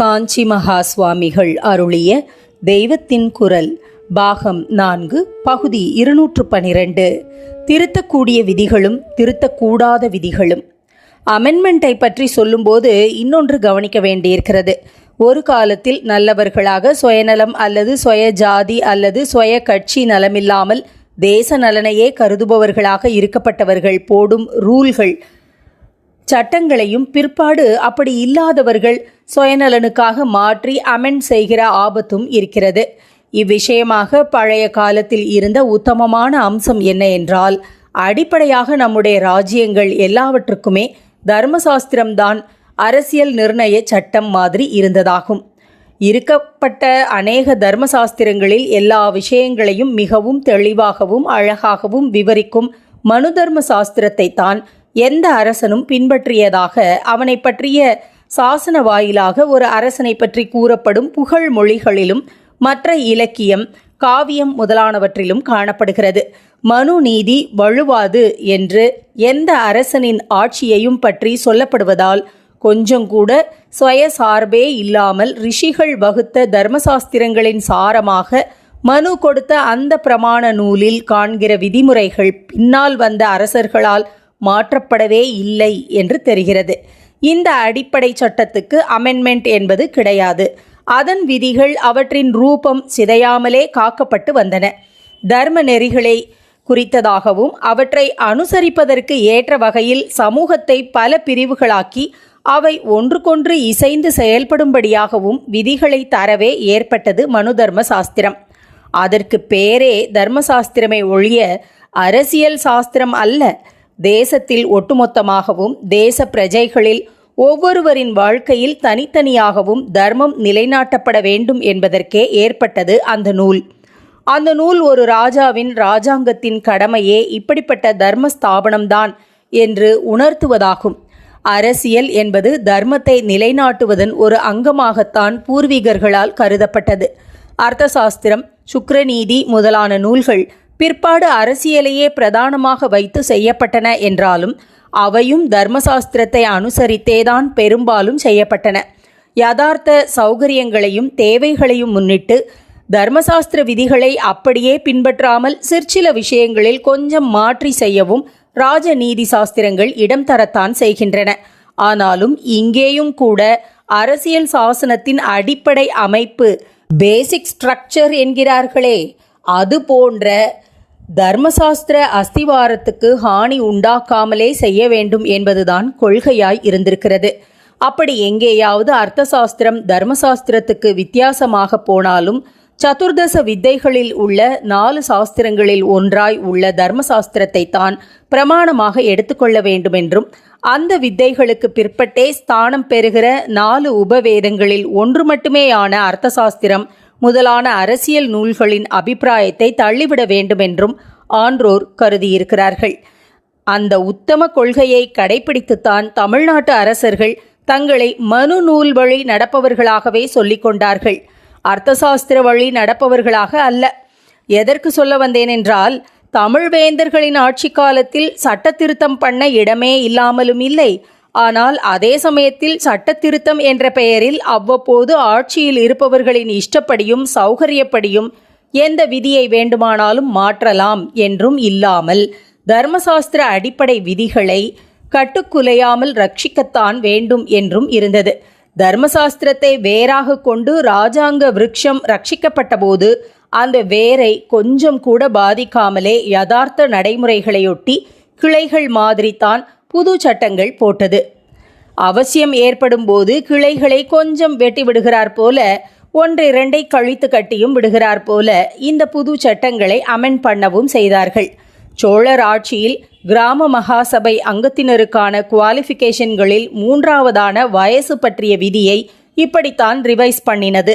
காஞ்சி மகா சுவாமிகள் அருளிய தெய்வத்தின் குரல் பாகம் நான்கு பகுதி இருநூற்று பனிரெண்டு. திருத்தக்கூடிய விதிகளும் திருத்தக்கூடாத விதிகளும். அமெண்ட்மெண்ட்டை பற்றி சொல்லும்போது இன்னொன்று கவனிக்க வேண்டியிருக்கிறது. ஒரு காலத்தில் நல்லவர்களாக சுயநலம் அல்லது சுய ஜாதி அல்லது சுய கட்சி நலமில்லாமல் தேச நலனையே கருதுபவர்களாக இருக்கப்பட்டவர்கள் போடும் ரூல்கள் சட்டங்களையும் பிற்பாடு அப்படி இல்லாதவர்கள் சுயநலனுக்காக மாற்றி அமெண்ட் செய்கிற ஆபத்தும் இருக்கிறது. இவ்விஷயமாக பழைய காலத்தில் இருந்த உத்தமமான அம்சம் என்ன என்றால் அடிப்படையாக நம்முடைய ராஜ்யங்கள் எல்லாவற்றுக்குமே தர்மசாஸ்திரம்தான் அரசியல் நிர்ணய சட்டம் மாதிரி இருந்ததாகும். இருக்கப்பட்ட அநேக தர்மசாஸ்திரங்களில் எல்லா விஷயங்களையும் மிகவும் தெளிவாகவும் அழகாகவும் விவரிக்கும் மனு தர்ம சாஸ்திரத்தை தான் எந்த அரசனும் பின்பற்றியதாக அவனை பற்றிய சாசன வாயிலாக ஒரு அரசனை பற்றி கூறப்படும் புகழ் மொழிகளிலும் மற்ற இலக்கியம் காவியம் முதலானவற்றிலும் காணப்படுகிறது. மனு நீதி வழுவாது என்று எந்த அரசனின் ஆட்சியையும் பற்றி சொல்லப்படுவதால் கொஞ்சம் கூட சுயசார்பே இல்லாமல் ரிஷிகள் வகுத்த தர்மசாஸ்திரங்களின் சாரமாக மனு கொடுத்த அந்த பிரமாண நூலில் காண்கிற விதிமுறைகள் பின்னால் வந்த அரசர்களால் மாற்றப்படவே இல்லை என்று தெரிகிறது. இந்த அடிப்படை சட்டத்துக்கு அமெண்ட்மெண்ட் என்பது கிடையாது. அதன் விதிகள் அவற்றின் ரூபம் சிதையாமலே காக்கப்பட்டு வந்தன. தர்ம நெறிகளை குறித்ததாகவும் அவற்றை அனுசரிப்பதற்கு ஏற்ற வகையில் சமூகத்தை பல பிரிவுகளாக்கி அவை ஒன்றுக்கொன்று இசைந்து செயல்படும்படியாகவும் விதிகளை தரவே ஏற்பட்டது மனு தர்ம சாஸ்திரம். அதற்கு பேரே தர்மசாஸ்திரமே ஒழிய அரசியல் சாஸ்திரம் அல்ல. தேசத்தில் ஒட்டுமொத்தமாகவும் தேச பிரஜைகளில் ஒவ்வொருவரின் வாழ்க்கையில் தனித்தனியாகவும் தர்மம் நிலைநாட்டப்பட வேண்டும் என்பதற்கே ஏற்பட்டது அந்த நூல். அந்த நூல் ஒரு ராஜாவின் ராஜாங்கத்தின் கடமையே இப்படிப்பட்ட தர்ம ஸ்தாபனம்தான் என்று உணர்த்துவதாகும். அரசியல் என்பது தர்மத்தை நிலைநாட்டுவதன் ஒரு அங்கமாகத்தான் பூர்வீகர்களால் கருதப்பட்டது. அர்த்தசாஸ்திரம் சுக்ரநீதி முதலான நூல்கள் பிற்பாடு அரசியலையே பிரதானமாக வைத்து செய்யப்பட்டன என்றாலும் அவையும் தர்மசாஸ்திரத்தை அனுசரித்தேதான் பெரும்பாலும் செய்யப்பட்டன. யதார்த்த சௌகரியங்களையும் தேவைகளையும் முன்னிட்டு தர்மசாஸ்திர விதிகளை அப்படியே பின்பற்றாமல் சிற்சில விஷயங்களில் கொஞ்சம் மாற்றி செய்யவும் ராஜ நீதி சாஸ்திரங்கள் இடம் தரத்தான் செய்கின்றன. ஆனாலும் இங்கேயும் கூட அரசியல் சாசனத்தின் அடிப்படை அமைப்பு பேசிக் ஸ்ட்ரக்சர் என்கிறார்களே அது போன்ற தர்மசாஸ்திர அஸ்திவாரத்துக்கு ஹானி உண்டாக்காமலே செய்ய வேண்டும் என்பதுதான் கொள்கையாய் இருந்திருக்கிறது. அப்படி எங்கேயாவது அர்த்தசாஸ்திரம் தர்மசாஸ்திரத்துக்கு வித்தியாசமாக போனாலும் சதுர்தச வித்தைகளில் உள்ள நாலு சாஸ்திரங்களில் ஒன்றாய் உள்ள தர்மசாஸ்திரத்தை தான் பிரமாணமாக எடுத்துக்கொள்ள வேண்டுமென்றும் அந்த வித்தைகளுக்கு பிற்பட்டே ஸ்தானம் பெறுகிற நாலு உபவேதங்களில் ஒன்று மட்டுமேயான அர்த்தசாஸ்திரம் முதலான அரசியல் நூல்களின் அபிப்பிராயத்தை தள்ளிவிட வேண்டுமென்றும் ஆன்றோர் கருதியிருக்கிறார்கள். அந்த உத்தம கொள்கையை கடைபிடித்துத்தான் தமிழ்நாட்டு அரசர்கள் தங்களை மனு நூல் வழி நடப்பவர்களாகவே சொல்லிக் கொண்டார்கள். அர்த்தசாஸ்திர வழி நடப்பவர்களாக அல்ல. எதற்கு சொல்ல வந்தேன் என்றால் தமிழ் வேந்தர்களின் ஆட்சி காலத்தில் சட்ட திருத்தம் பண்ண இடமே இல்லாமலும் இல்லை. ஆனால் அதே சமயத்தில் சட்ட திருத்தம் என்ற பெயரில் அவ்வப்போது ஆட்சியில் இருப்பவர்களின் இஷ்டப்படியும் சௌகரியப்படியும் எந்த விதியை வேண்டுமானாலும் மாற்றலாம் என்றும் இல்லாமல் தர்மசாஸ்திர அடிப்படை விதிகளை கட்டுக்குலையாமல் ரட்சிக்கத்தான் வேண்டும் என்றும் இருந்தது. தர்மசாஸ்திரத்தை வேறாக கொண்டு ராஜாங்க விருட்சம் ரட்சிக்கப்பட்டபோது அந்த வேரை கொஞ்சம் கூட பாதிக்காமலே யதார்த்த நடைமுறைகளையொட்டி கிளைகள் மாதிரி தான் புது சட்டங்கள் போட்டது. அவசியம் ஏற்படும் போது கிளைகளை கொஞ்சம் வெட்டி விடுகிறார் போல ஒன்று இரண்டை கழித்து கட்டியும் விடுகிறார் போல இந்த புது சட்டங்களை அமெண்ட் பண்ணவும் செய்தார்கள். சோழர் ஆட்சியில் கிராம மகாசபை அங்கத்தினருக்கான குவாலிஃபிகேஷன்களில் மூன்றாவதான வயசு பற்றிய விதியை இப்படித்தான் ரிவைஸ் பண்ணினது.